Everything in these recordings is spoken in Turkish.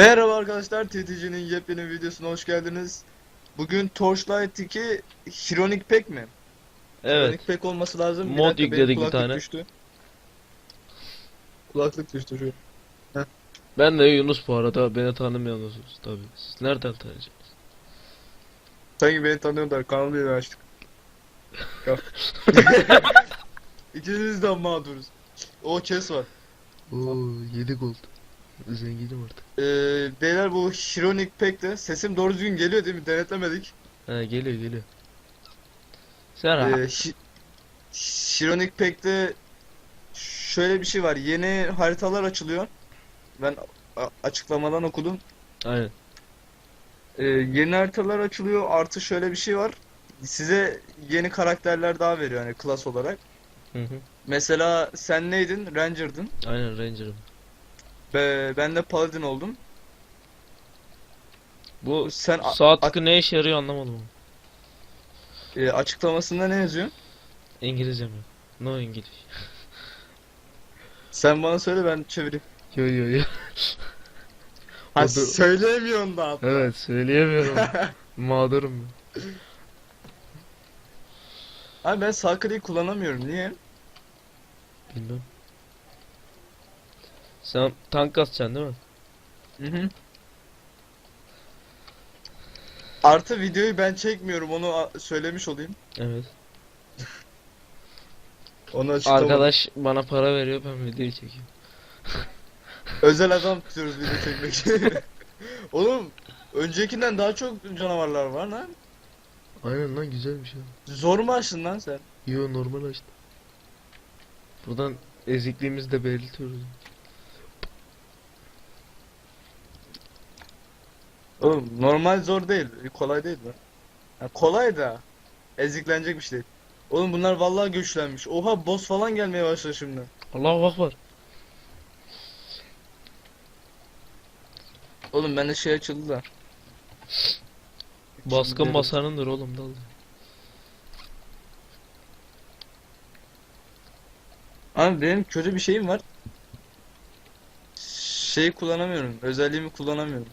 Merhaba arkadaşlar, TTC'nin yepyeni videosuna hoş geldiniz. Bugün Torchlight 2 Hironic Pack mi? Evet. Hironic Pack olması lazım. Bir Mod dakika, benim yükledik bir tane. Düştü. Kulaklık düştü şu. Ben de Yunus bu arada. Beni tanımıyorsunuz tabii. Siz nereden tanıyacaksınız? Sanki beni tanıyorlar, kanalı yeni açtık. İkimiz de mağduruz. O chest var. Oo 7 gold. Zenginim artık. Ee, beyler bu Hironic Pack'te sesim doğru düzgün geliyor değil mi? Denetlemedik. He geliyor geliyor. Sen Ee, Hi- Hironic Pack'te şöyle bir şey var. Yeni haritalar açılıyor. Ben a- açıklamadan okudum. Aynen. Ee, yeni haritalar açılıyor. Artı şöyle bir şey var. Size yeni karakterler daha veriyor hani klas olarak. Hı hı. Mesela sen neydin? Ranger'dın. Aynen Ranger'ım. Be, ben de Paladin oldum. Bu Sen sağ tıkı ne işe yarıyor anlamadım ama. e, açıklamasında ne yazıyor? İngilizce mi? No İngiliz. Sen bana söyle ben çevireyim. Yo yo yo. Ha O da- söyleyemiyorsun da hatta. Evet söyleyemiyorum. Mağdurum ben. Abi ben kliği kullanamıyorum. Niye? Bilmem. Sen tank kasacaksın değil mi? Hı hı. Artı videoyu ben çekmiyorum onu söylemiş olayım. Evet. Onu açıklamadım. Arkadaş bana para veriyor ben videoyu çekiyorum. Özel adam tutuyoruz video çekmek için. Oğlum öncekinden daha çok canavarlar var lan. Aynen lan güzelmiş ya. Zor mu açtın lan sen? Yo normal açtım. Buradan ezikliğimizi de belirtiyoruz. Oğlum normal zor değil. Kolay değil lan. Ya kolay da eziklenecek bir şey değil. Oğlum bunlar vallahi güçlenmiş. Oha boss falan gelmeye başladı şimdi. Allahu akbar. Oğlum bende şey açıldı da. Baskın basanındır oğlum dal. Abi benim kötü bir şeyim var. Şeyi kullanamıyorum. Özelliğimi kullanamıyorum.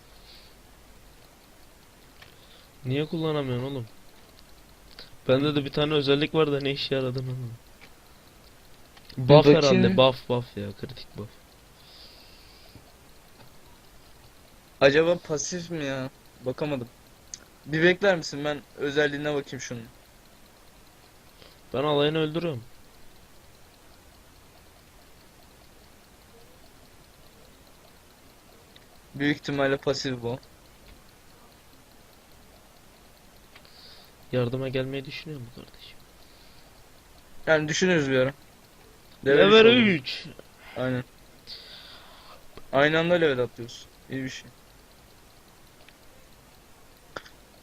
Niye kullanamıyorsun oğlum? Bende de bir tane özellik var da ne işe yaradığını anlamadım. Buff herhalde buff buff ya kritik buff. Acaba pasif mi ya? Bakamadım. Bir bekler misin? Ben özelliğine bakayım şunun. Ben alayını öldürüyorum. Büyük ihtimalle pasif bu. Yardıma gelmeyi düşünüyor mu kardeşim? Yani düşünürüz bir ara. Level üç Level oldu. 3. Aynen. Aynı anda level atlıyoruz. İyi bir şey.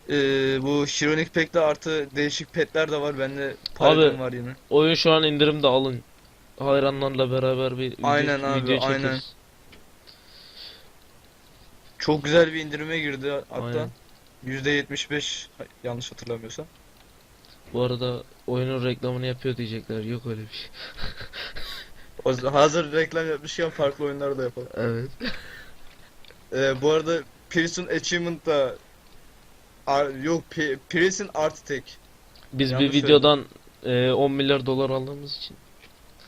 Ee, bu Hironic Pack'te artı değişik petler de var. Bende Paladin var yine. Oyun şu an indirimde alın. Hayranlarla beraber bir video, Aynen abi, video aynen. çekeriz. Çok güzel bir indirime girdi hatta. Aynen. %75 yanlış hatırlamıyorsam. Bu arada oyunun reklamını yapıyor diyecekler. Yok öyle bir şey. O hazır reklam yapmışken farklı oyunlar da yapalım. Evet. Ee, bu arada Prison Achievement da Ar- yok P- Prison Art Tek. Biz Yanlış bir videodan e, 10 milyar dolar aldığımız için.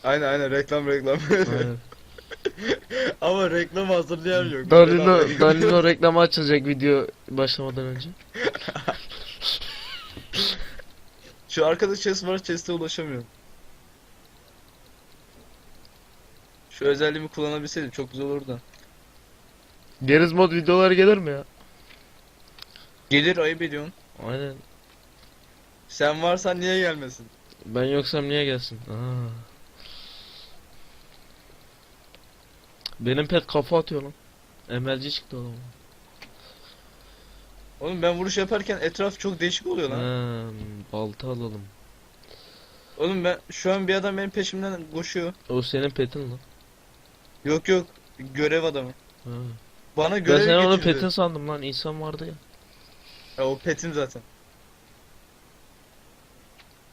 Aynen aynen reklam reklam. Aynen. Ama reklam hazırlayan yok. Danilo, Danilo reklamı açılacak video başlamadan önce. Şu arkada chest var chest'e ulaşamıyorum. Şu özelliğimi kullanabilseydim çok güzel olurdu. Geriz mod videoları gelir mi ya? Gelir ayıp ediyorsun. Aynen. Sen varsan niye gelmesin? Ben yoksam niye gelsin? Aa. Benim pet kafa atıyor lan. MLC çıktı oğlum. Oğlum ben vuruş yaparken etraf çok değişik oluyor lan. Ha, balta alalım. Oğlum ben şu an bir adam benim peşimden koşuyor. O senin petin lan. Yok yok görev adamı. Ha. Bana Ben görev sen onu getirdi. petin sandım lan. İnsan vardı ya. Ya o petim zaten.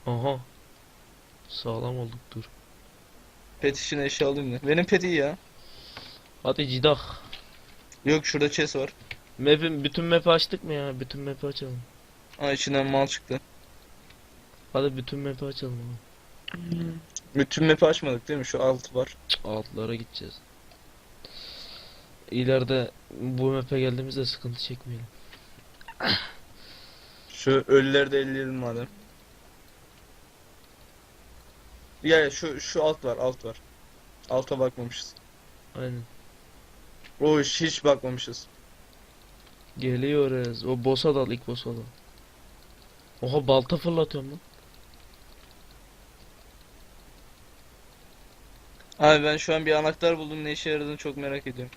Aha. Sağlam olduk dur. Pet işine eşya alayım da. Benim pet iyi ya. Hadi cidak. Yok şurada chest var. Map'in bütün map'i açtık mı ya? Bütün map'i açalım. Aa içinden mal çıktı. Hadi bütün map'i açalım oğlum. Bütün map'i açmadık değil mi? Şu alt var. Altlara gideceğiz. İleride bu map'e geldiğimizde sıkıntı çekmeyelim. Şu ölüleri de elleyelim madem. Ya ya şu şu alt var, alt var. Alta bakmamışız. Aynen. O hiç, hiç bakmamışız. Geliyoruz. O boss'a dal ilk boss'a dal. Oha balta fırlatıyorum lan. Abi ben şu an bir anahtar buldum. Ne işe yaradığını çok merak ediyorum.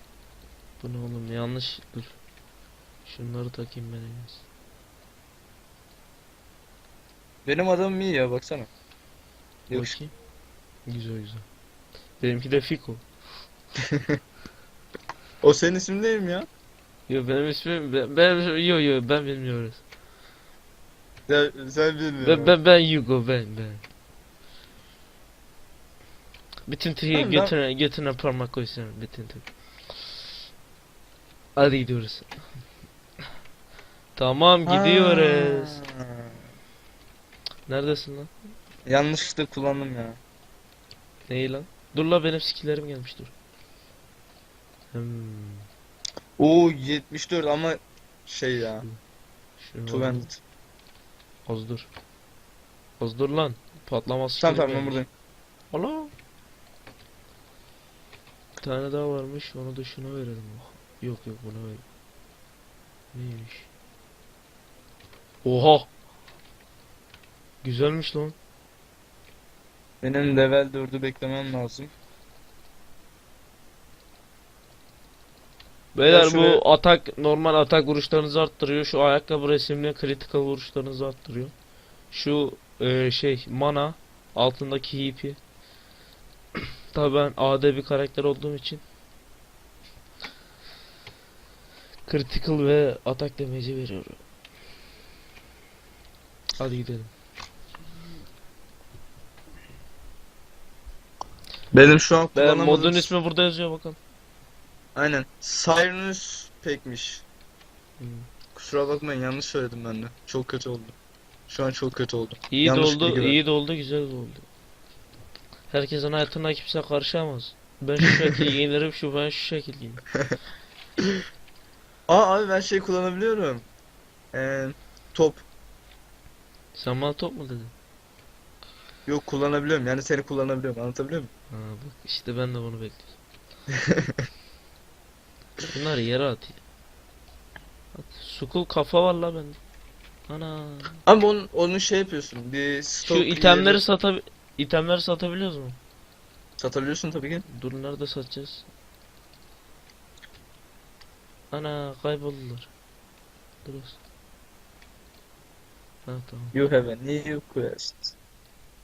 Bu ne oğlum yanlış dur. Şunları takayım ben en iyisi. Benim adamım iyi ya baksana. Yok. Bakayım. Güzel güzel. Benimki de Fiko. O senin ismin değil mi ya? Yo benim ismim ben, ben yo yo ben bilmiyoruz. Sen, sen bilmiyorum. Ben ben ben Hugo ben ben. Bütün tüyü götüne götüne parmak koysun bütün tüy. Hadi gidiyoruz. Tamam gidiyoruz. Ha. Neredesin lan? Yanlışlıkla kullandım ya. Neyi lan? Dur la benim skillerim gelmiş dur. Hmm. Oo 74 ama şey ya. Two alayım. handed. Az dur. Az dur lan. Patlamaz Tamam tamam ben buradayım. Allah. Bir tane daha varmış. Onu da şuna verelim. Oh. Yok yok buna ver. Neymiş? Oha. Güzelmiş lan. Benim level 4'ü beklemem lazım. Beyler şuraya- bu atak normal atak vuruşlarınızı arttırıyor. Şu ayakkabı resimli critical vuruşlarınızı arttırıyor. Şu e, şey mana altındaki hipi. Tabii ben AD bir karakter olduğum için critical ve atak damage'i veriyorum. Hadi gidelim. Benim şu an Ben modun ismi burada yazıyor bakın. Aynen. Cyrus pekmiş. Hmm. Kusura bakmayın yanlış söyledim ben de. Çok kötü oldu. Şu an çok kötü oldu. İyi Yanlış de oldu, iyi de oldu, güzel de oldu. Herkesin hayatına kimse karışamaz. Ben şu şekil giyinirim, şu ben şu şekil giyinirim. Aa abi ben şey kullanabiliyorum. Ee, top. Sen bana top mu dedin? Yok kullanabiliyorum. Yani seni kullanabiliyorum. Anlatabiliyor muyum? Ha bak işte ben de bunu bekliyorum. Bunları yere at ya. At. Sukul kafa var la bende. Ana. Ama onun, onun şey yapıyorsun. Bir Şu stok itemleri yeri sata itemleri satabiliyoruz mu? satabiliyorsun tabii ki. Dur nerede satacağız? Ana kayboldular. Dur. Ha tamam. You have a new quest.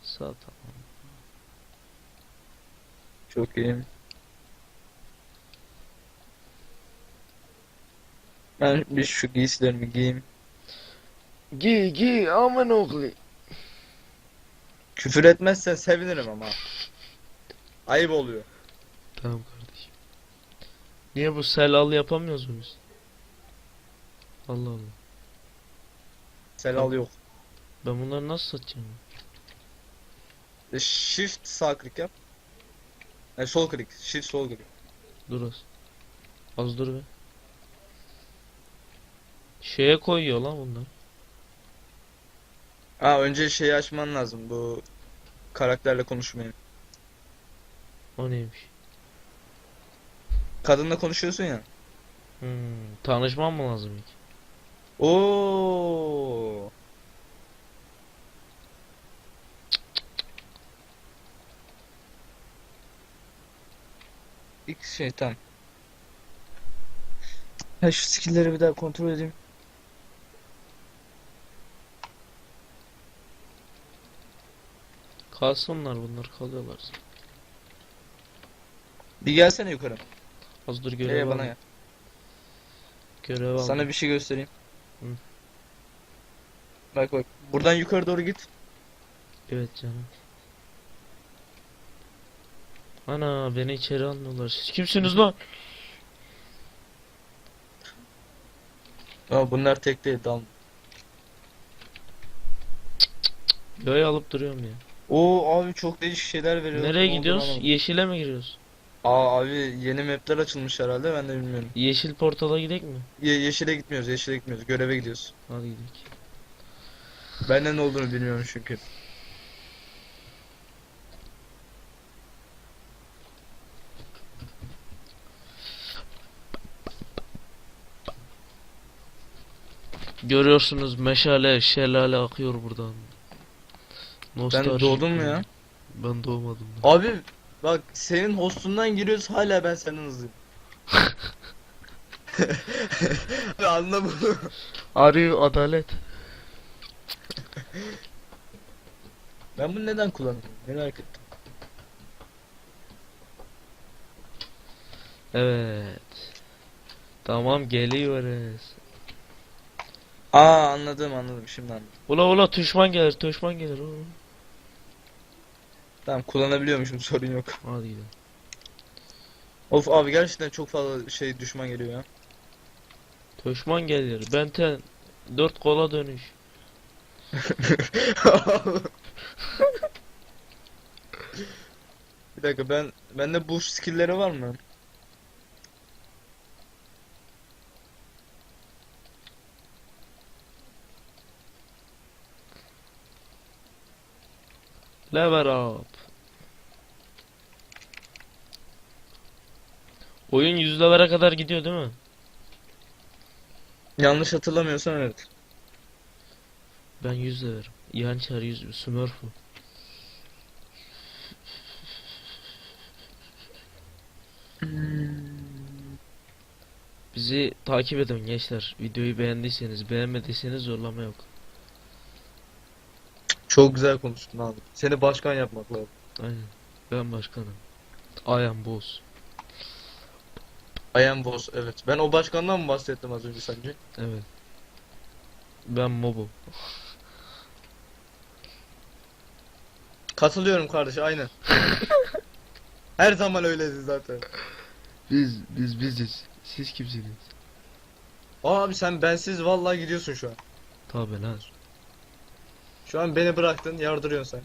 Sağ tamam. Çok iyi. Ben bir şu giysilerimi giyeyim. Giy giy aman oğlu. Küfür etmezsen sevinirim ama. Ayıp oluyor. Tamam kardeşim. Niye bu sel al yapamıyoruz mu biz? Allah Allah. Selal yok. Ben bunları nasıl satacağım? E, Shift sağ klik yap. E, sol klik. Shift sol klik. Dur az. Az dur be. Şeye koyuyor lan bunlar. Aa önce şeyi açman lazım bu karakterle konuşmayı. O neymiş? Kadınla konuşuyorsun ya. Hmm, tanışmam mı lazım ilk? Oo. İlk şeytan. Ha şu skill'leri bir daha kontrol edeyim. Kalsınlar bunlar kalıyorlar. Bir gelsene yukarı. Az dur görev bana al. gel. Görev al. Sana bir şey göstereyim. Hı. Bak bak. Buradan yukarı doğru git. Evet canım. Ana beni içeri almıyorlar. Siz kimsiniz lan? Ama bunlar tek değil dal. Yay alıp duruyorum ya. Oo abi çok değişik şeyler veriyor. Nereye gidiyoruz? Yeşile mi giriyoruz? Aa abi yeni mapler açılmış herhalde ben de bilmiyorum. Yeşil portala gidelim mi? Ye yeşile gitmiyoruz yeşile gitmiyoruz göreve gidiyoruz. Hadi gidelim. Benden ne olduğunu bilmiyorum çünkü. Görüyorsunuz meşale, şelale akıyor buradan. Sen Nostaljik doğdun mu ya? Ben doğmadım. da. Abi bak senin hostundan giriyoruz hala ben senden hızlıyım. Anla bunu. Arıyor adalet. Ben bunu neden kullanıyorum merak ettim. Evet. Tamam geliyoruz. Aa anladım anladım şimdi anladım. Ula ula düşman gelir, düşman gelir. oğlum. Tamam kullanabiliyormuşum sorun yok. Hadi gidelim. Of abi gerçekten çok fazla şey düşman geliyor ya. Düşman gelir. Benten dört kola dönüş. Bir dakika ben bende bu skill'leri var mı? Lever up. Oyun 100 levere kadar gidiyor değil mi? Yanlış hatırlamıyorsam evet. Ben 100 leverim. Yançer 100 Smurf'u. Bizi takip edin gençler. Videoyu beğendiyseniz, beğenmediyseniz zorlama yok. Çok güzel konuştun abi. Seni başkan yapmak lazım. Aynen. Ben başkanım. I am boss. I am boss evet. Ben o başkandan mı bahsettim az önce sence? Evet. Ben mobu. Katılıyorum kardeş aynen. Her zaman öyleydi zaten. Biz biz biziz. Siz kimsiniz? Abi sen bensiz vallahi gidiyorsun şu an. Tabi lan. Şu an beni bıraktın yardırıyorsun sen.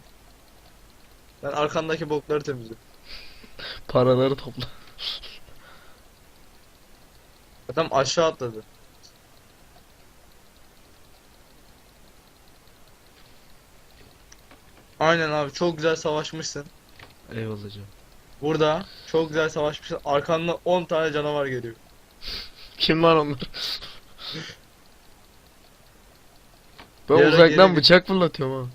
Ben arkandaki bokları temizliyorum. Paraları topla. Adam aşağı atladı. Aynen abi çok güzel savaşmışsın. Eyvallah canım. Burada çok güzel savaşmışsın. Arkanda 10 tane canavar geliyor. Kim var onlar? ben ara uzaktan geri- bıçak fırlatıyorum ha.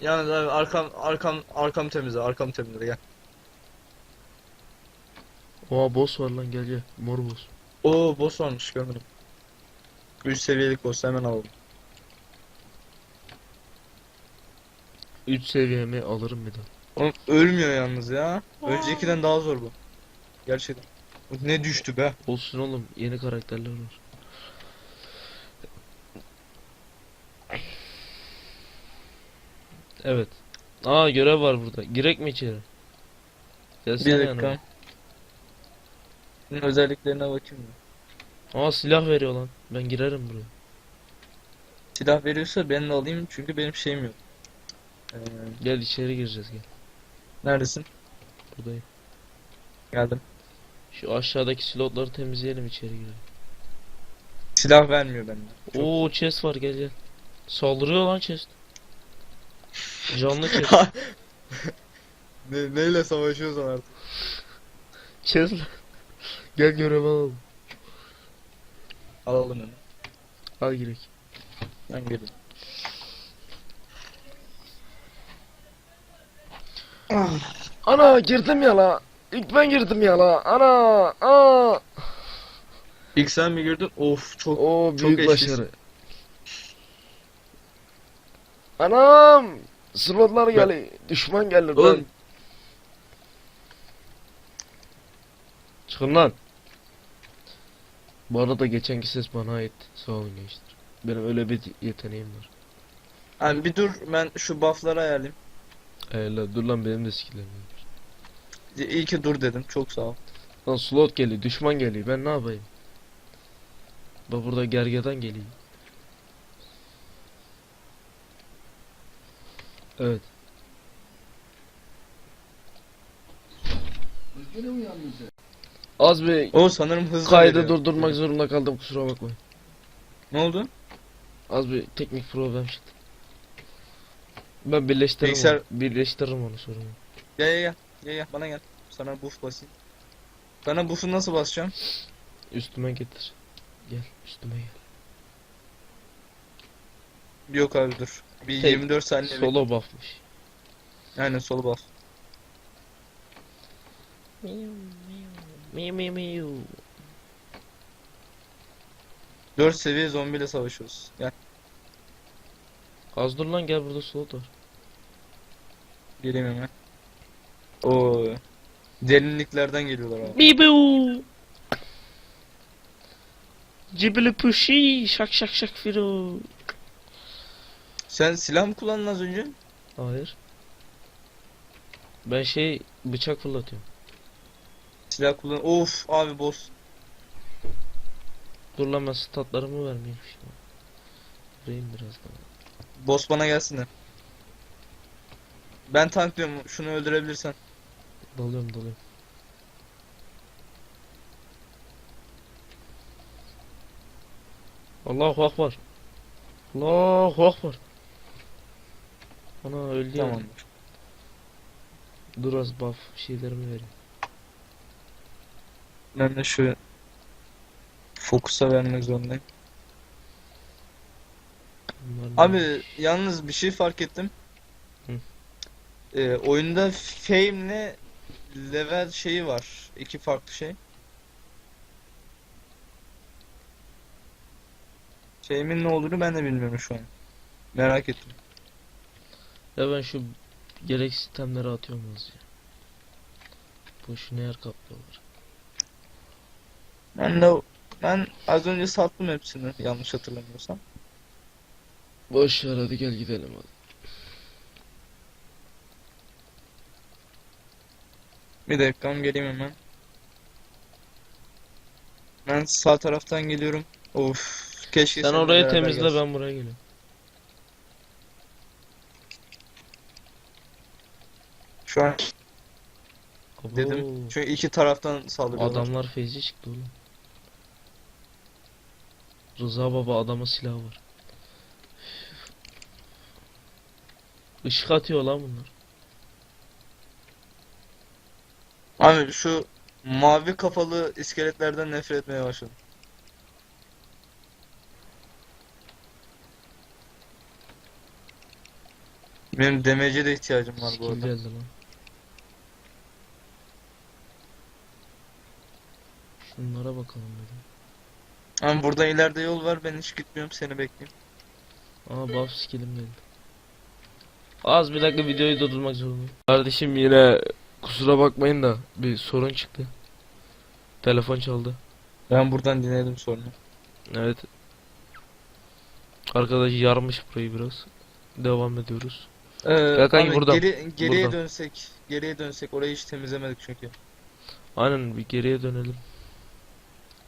Yalnız abi arkam arkam arkam temizle arkam temizle gel. Oha boss var lan gel gel. Mor boss. Oo boss varmış görmedim. 3 seviyelik boss hemen alalım. 3 seviyemi alırım bir daha. Oğlum ölmüyor yalnız ya. Öncekiden daha zor bu. Gerçekten. Ne düştü be. Olsun oğlum yeni karakterler var. Evet. Aa görev var burada. Girek mi içeri? Gelsene Bir yanıma. dakika. Bunun özelliklerine bakayım mı? Aa silah veriyor lan. Ben girerim buraya. Silah veriyorsa ben de alayım çünkü benim şeyim yok. Ee, Gel içeri gireceğiz gel. neredesin? Buradayım. Geldim. Şu aşağıdaki slotları temizleyelim içeri girelim. Silah vermiyor bende. Çok- Oo chest var gel gel. Saldırıyor lan chest. Canlı chest. ne, neyle savaşıyorsan artık. chest. gel görev alalım. Alalım onu. Al girek. Ben geleyim. Ana girdim ya la. İlk ben girdim ya la. Ana. Aa. İlk sen mi girdin? Of çok O Çok büyük eşlisin. başarı. Anam! Slotlar geldi. Düşman gelir Oğlum. lan. Çıkın lan. Bu arada geçenki ses bana ait. Sağ olun gençler. Benim öyle bir yeteneğim var. Yani bir dur ben şu buff'ları ayarlayayım. Eyla dur lan benim de skillerim var. İyi ki dur dedim. Çok sağ ol. Lan slot geliyor, düşman geliyor. Ben ne yapayım? Bak burada gergedan geliyor. Evet. Gene uyandın sen. Az bir O sanırım hızlı kaydı veriyor. durdurmak zorunda kaldım kusura bakmayın. Ne oldu? Az bir teknik problem çıktı. Ben birleştiririm Bilgisayar- onu. Birleştiririm onu sorun yok. Gel gel gel. Gel gel bana gel. Sana buff basayım. Sana buff'u nasıl basacağım? Üstüme getir. Gel üstüme gel. Yok abi dur. Bir Tek- 24 saniye bekle. Solo buff'mış. Aynen solu buff. Miu miu miu. 4 seviye zombiyle savaşıyoruz. Gel. Az dur lan gel burada solo var. Geleyim hemen. Oo. Derinliklerden geliyorlar abi. Bibu. Cibili puşi şak şak şak firo. Sen silah mı kullandın az önce? Hayır. Ben şey bıçak fırlatıyorum. Silah kullan. Of abi boss. Dur lan ben statlarımı vermeyeyim şimdi. Vurayım biraz daha. Boss bana gelsin de. Ben tanklıyorum. Şunu öldürebilirsen. Dalıyorum dalıyorum. Allahu Akbar. Allahu Akbar. Ana öldü. Tamam. Dur az buff şeylerimi vereyim. Ben de şu fokusa vermek zorundayım. Abi yalnız bir şey fark ettim. Hı. Ee, oyunda fame'le level şeyi var. İki farklı şey. Fame'in ne olduğunu ben de bilmiyorum şu an. Merak ettim. Ya ben şu gerek sistemleri atıyorum az ya. Boşuna yer kaplıyorlar. Ben de ben az önce sattım hepsini yanlış hatırlamıyorsam. Boş ver hadi gel gidelim hadi. Bir dakika geleyim hemen. Ben sağ taraftan geliyorum. Of keşke Sen orayı temizle gelsek. ben buraya geliyorum. Şu an Abo, dedim. Çünkü iki taraftan saldırıyorlar. Adamlar feyzi çıktı oğlum. Rıza baba adama silah var. Işık atıyor lan bunlar. Abi şu mavi kafalı iskeletlerden nefret etmeye başladım. Benim demece de ihtiyacım var bu arada. geldi lan. Şunlara bakalım dedim. Ama burada ileride yol var ben hiç gitmiyorum seni bekliyorum. Aa buff skillim geldi. Az bir dakika videoyu durdurmak zorundayım. Kardeşim yine kusura bakmayın da bir sorun çıktı. Telefon çaldı. Ben buradan dinledim sorunu. Evet. Arkadaş yarmış burayı biraz. Devam ediyoruz. Ee, kanki abi buradan, geri, geriye buradan. dönsek, geriye dönsek orayı hiç temizlemedik çünkü. Aynen bir geriye dönelim.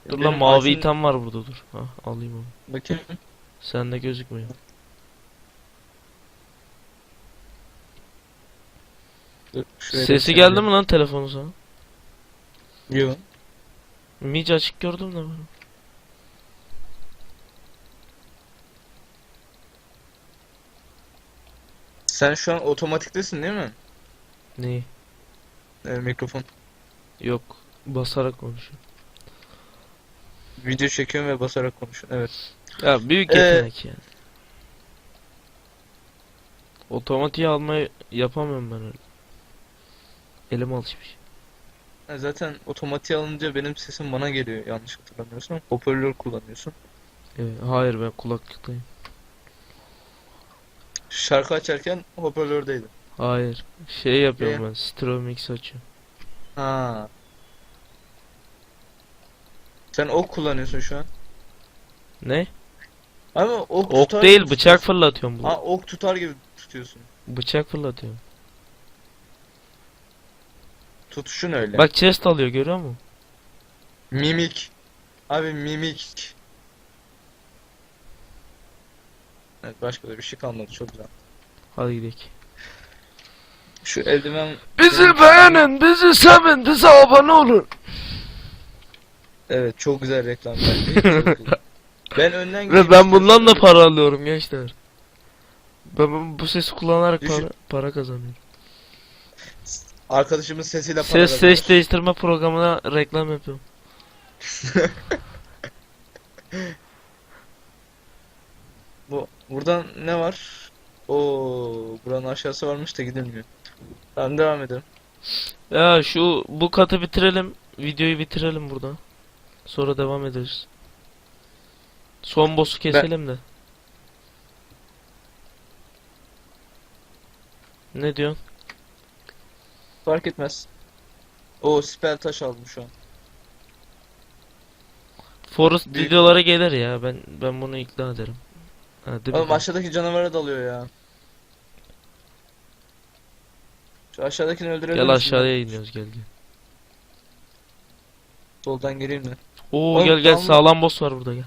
Dur Benim lan mavi ağacın- item var burada dur. Ha alayım onu. Bakayım. Sende gözükmüyor. Dur, şuraya Sesi bir geldi mi lan telefonu sana? Yok. Mic açık gördüm de ben. Sen şu an otomatiktesin değil mi? Neyi? Ee, mikrofon. Yok. Basarak konuşuyor. Video çekiyorum ve basarak konuşuyorum. Evet. Ya büyük Ee, yetenek yani. Otomatiği almayı yapamıyorum ben öyle. Elim alışmış. Ha, Zaten otomatiğe alınca benim sesim bana geliyor yanlış hatırlamıyorsam. Hoparlör kullanıyorsun. Evet, hayır ben kulaklıktayım. Şarkı açarken hoparlördeydi. Hayır. Şey yapıyorum Ee? ben. Stereo mix açıyorum. Ha. Sen ok kullanıyorsun şu an. Ne? Ama ok, Ok tutar değil gibi bıçak tutuyorsun. fırlatıyorum bunu. Ha ok tutar gibi tutuyorsun. Bıçak fırlatıyorum. Tutuşun öyle. Bak chest alıyor görüyor musun? Mimik. Abi mimik. Evet başka da bir şey kalmadı çok güzel. Hadi gidelim. Şu eldiven Bizi beğenin, bizi sevin, bize abone olun. Evet çok güzel reklam. Çok güzel. Ben önden Ve ben bundan da para alıyorum gençler. Ben bu sesi kullanarak Düşün. para, para kazanıyorum. Arkadaşımın sesiyle para Ses kazanıyor. ses değiştirme programına reklam yapıyorum. Bu buradan ne var? Oo, buranın aşağısı varmış da gidilmiyor. Tamam devam edelim. Ya şu bu katı bitirelim. Videoyu bitirelim burada. Sonra devam ederiz. Son boss'u keselim de. Ne diyorsun? Fark etmez. O spell taş aldım şu an. Forest Büyük- videolara gelir ya. Ben ben bunu ikna ederim. Ha, değil mi? Oğlum aşağıdaki canavara dalıyor ya. Şu aşağıdakini öldürebilir Gel aşağıya iniyoruz gel gel. Soldan gireyim mi? Oo Oğlum, gel gel tamam. sağlam boss var burada gel.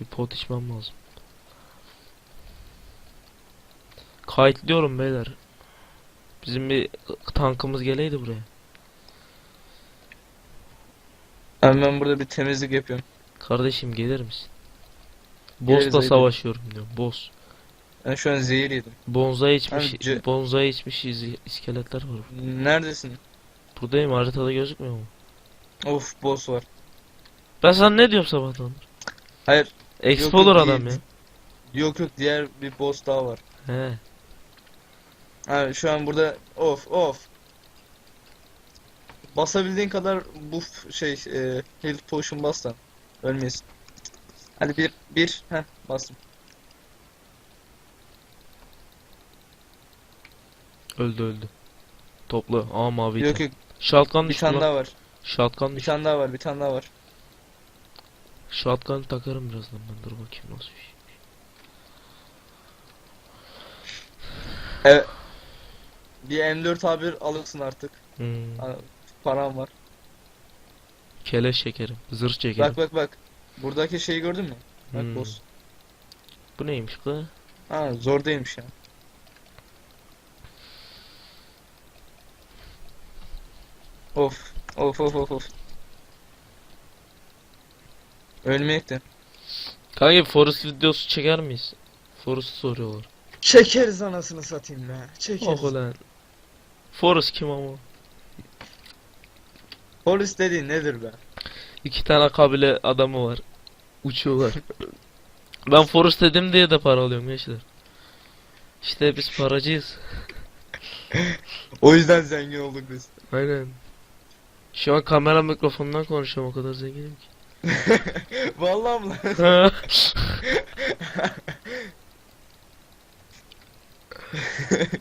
Bir pot içmem lazım. Kayıtlıyorum beyler. Bizim bir tankımız geleydi buraya. Hemen ben burada bir temizlik yapıyorum. Kardeşim gelir misin? Boss'la savaşıyorum diyorum. Boss. Ben şu an zehir yedim. Bonzai içmiş, Abi, bonzai içmiş iz- iskeletler var. Neredesin? Buradayım haritada gözükmüyor mu? Of boss var. Ben sana ne diyorum sabahtan? Hayır. Expo yok, olur adam ya. Yok yok diğer bir boss daha var. He. Ha şu an burada of of. Basabildiğin kadar bu f- şey e, health potion bas lan. Ölmeyiz. Hadi bir bir heh bastım. Öldü öldü. Topla. Aa mavi Yok yok Shotgun bir düştü tane lan. daha var. Shotgun Bir düştü. tane daha var. Bir tane daha var. Shotgun takarım birazdan ben. Dur bakayım nasıl bir şey. Evet. Bir M4 A1 alırsın artık. Hmm. Param var. Keleş çekerim. Zırh çekerim. Bak bak bak. Buradaki şeyi gördün mü? Bak Hmm. boss. Bu neymiş kız? Ha zor değilmiş ya. Of. Of of of of. Ölmeyekti. Kanka bir Forest videosu çeker miyiz? Forest soruyorlar. Çekeriz anasını satayım be. Çekeriz. Oh ulan. Forest kim ama? Polis dediğin nedir be? İki tane kabile adamı var. Uçuyorlar. ben Forest dedim diye de para alıyorum gençler. İşte biz paracıyız. O yüzden zengin olduk biz. Aynen. Şu an kamera mikrofonundan konuşuyorum o kadar zenginim ki. Vallahi lan?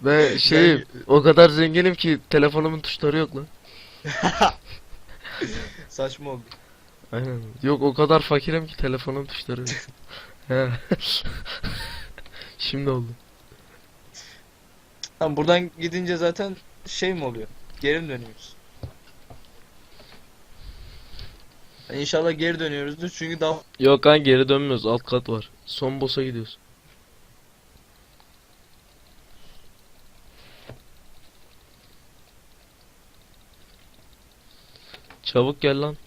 ben şey o kadar zenginim ki telefonumun tuşları yok lan. Saçma oldu. Aynen. Yok o kadar fakirim ki telefonun tuşları yok. Şimdi oldu. Tamam buradan gidince zaten şey mi oluyor? Geri mi dönüyoruz? İnşallah geri dönüyoruzdur çünkü daha Yok lan geri dönmüyoruz alt kat var. Son boss'a gidiyoruz. Çabuk gel lan.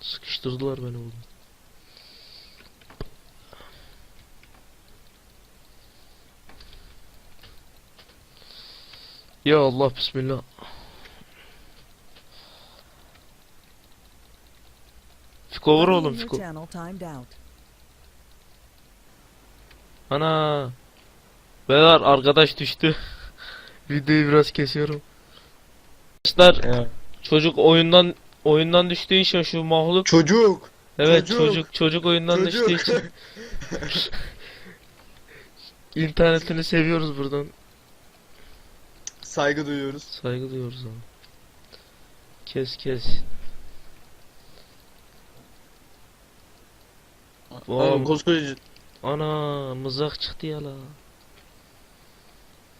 Sıkıştırdılar beni burada. Ya Allah bismillah. Fiko vur oğlum Fiko. Ana. Beyler arkadaş düştü. Videoyu biraz kesiyorum. Arkadaşlar Ya. çocuk oyundan oyundan düştüğü için şu mahluk Çocuk. evet çocuk, çocuk çocuk oyundan düştüğü Çocuk. için internetini seviyoruz buradan. Saygı duyuyoruz. Saygı duyuyoruz ama. Kes kes. Oğlum koskoca ana mızrak çıktı ya la.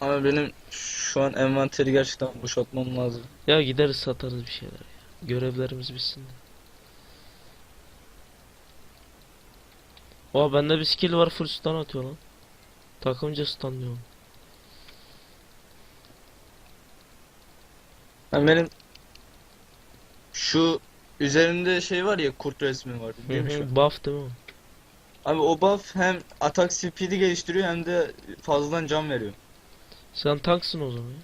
Ama benim şu an envanteri gerçekten boşaltmam lazım. Ya gideriz satarız bir şeyler ya. Görevlerimiz bitsin de. Oha bende bir skill var full stun atıyor lan. Takımca stunlıyorum. Yani benim şu üzerinde şey var ya kurt resmi var. Değil mi? Buff değil mi? Abi o buff hem atak speed'i geliştiriyor hem de fazladan can veriyor. Sen tanksın o zaman ya.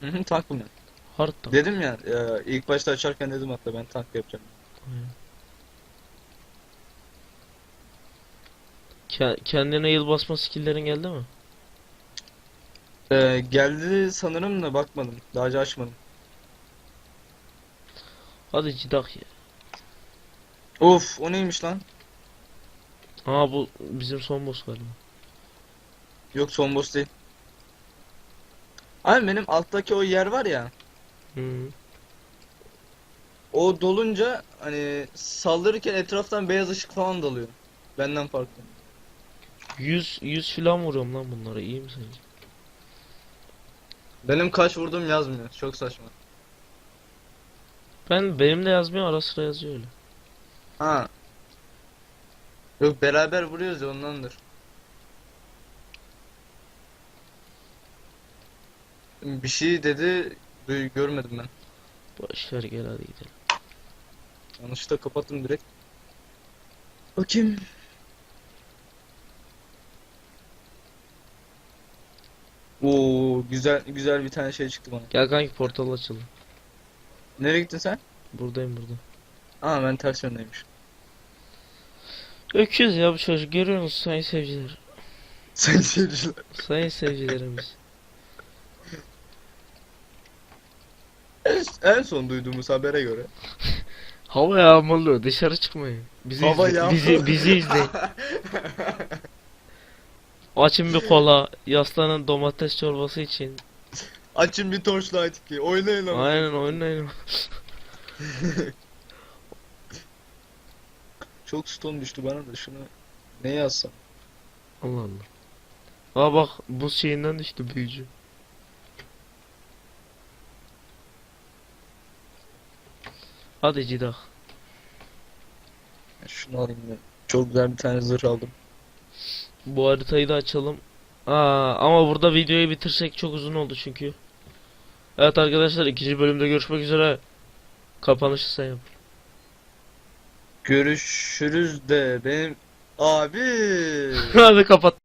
Hı hı tankım ben. Hard tank. Dedim ya e, ilk başta açarken dedim hatta ben tank yapacağım. Ke- kendine yıl basma skill'lerin geldi mi? E, geldi sanırım da bakmadım. Daha önce açmadım. Hadi cidak ya. Of o neymiş lan? Aa bu bizim son boss galiba. Yok son boss değil. Abi benim alttaki o yer var ya. Hı. O dolunca hani saldırırken etraftan beyaz ışık falan dalıyor. Benden farklı. 100 100 filan vuruyorum lan bunlara iyi mi sence? Benim kaç vurdum yazmıyor. Çok saçma. Ben benim de yazmıyor ara sıra yazıyor öyle. Ha. Yok beraber vuruyoruz ya ondandır. Bir şey dedi duy- görmedim ben. Boşver gel hadi gidelim. Yanlışlıkla kapattım direkt. Bakayım. Oo güzel güzel bir tane şey çıktı bana. Gel kanki portal açıldı. Nereye gittin sen? Buradayım burada. Aa ben ters yöndeymiş. Öküz ya bu çocuk görüyor musun sayın seyirciler? Sen seyirciler. Sayın seyircilerimiz. En, en son duyduğumuz habere göre. Hava yağmurlu dışarı çıkmayın. Bizi Hava izle, yağmurlu. bizi bizi izleyin. Açın bir kola, yaslanın domates çorbası için. Açın bir torchlight ki oynayın ama. Aynen oynayın. Çok stone düştü bana da şunu ne yazsam? Allah Allah. Aa bak buz şeyinden düştü büyücü. Hadi cidak. Şunu alayım ben. Çok güzel bir tane zırh aldım. Bu haritayı da açalım. Aa, ama burada videoyu bitirsek çok uzun oldu çünkü. Evet arkadaşlar ikinci bölümde görüşmek üzere. Kapanışı sen yap. Görüşürüz de benim abi. Hadi kapat.